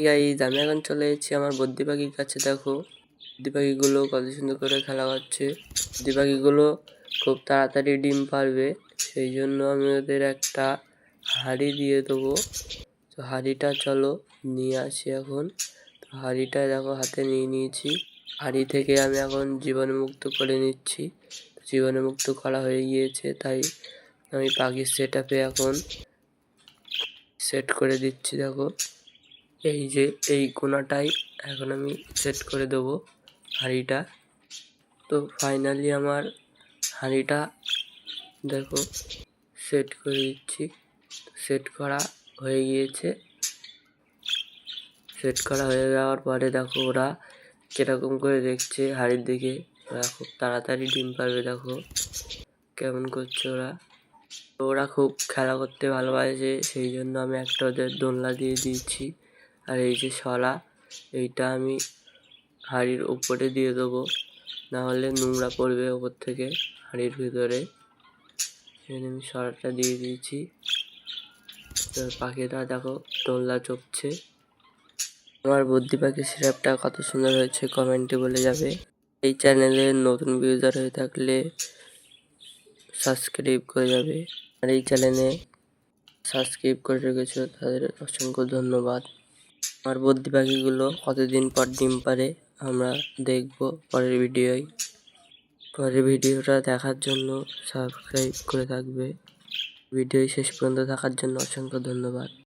Guys আমি এখন চলে এসেছি আমার বদ্যি পাখির কাছে, দেখো। বদ্যি পাখিগুলো কত সুন্দর করে খেলা করছে বদ্যি পাখিগুলো খুব তাড়াতাড়ি ডিম পারবে, সেই জন্য আমি ওদের একটা হাঁড়ি দিয়ে দেবো। তো হাঁড়িটা চলো নিয়ে আসি এখন। তো হাঁড়িটা দেখো হাতে নিয়ে নিয়েছি। হাঁড়ি থেকে আমি এখন জীবাণুমুক্ত করে নিচ্ছি। জীবাণুমুক্ত করা হয়ে গিয়েছে, তাই আমি পাখির সেট আপে এখন সেট করে দিচ্ছি, দেখো। এই যে, এই কোনাটাই এখন আমি সেট করে দেবো হাঁড়িটা। তো ফাইনালি আমার হাঁড়িটা দেখো সেট করে দিচ্ছি। সেট করা হয়ে গিয়েছে। সেট করা হয়ে যাওয়ার পরে দেখো ওরা কীরকম করে দেখছে হাড়ির দিকে। ওরা খুব তাড়াতাড়ি ডিম পারবে দেখো। কেমন করছে ওরা। ওরা খুব খেলা করতে ভালোবাসে, সেই জন্য আমি একটা ওদের দোলনা দিয়ে দিয়েছি। আর এই যে সরা এইটা আমি হাঁড়ির উপরে দিয়ে দেবো। নাহলে নোংরা পড়বে ওপর থেকে হাঁড়ির ভিতরে। সেই আমি সরাটা দিয়ে দিয়েছি। পাখিটা দেখো, দোলনা চপছে আমার বুদ্ধি পাখি সিরাপটা কত সুন্দর হয়েছে, কমেন্টে বলে যাবে। এই চ্যানেলে নতুন ভিউজার হয়ে থাকলে সাবস্ক্রাইব করে যাবে। আর এই চ্যানেলে সাবস্ক্রাইব করে রেখেছো, তাদের অসংখ্য ধন্যবাদ। আমার বদ্যি পাখিগুলো কতদিন পর ডিম পারে আমরা দেখব পরের ভিডিওয়। পরের ভিডিওটা দেখার জন্য সাবস্ক্রাইব করে থাকবে। ভিডিও শেষ পর্যন্ত থাকার জন্য অসংখ্য ধন্যবাদ।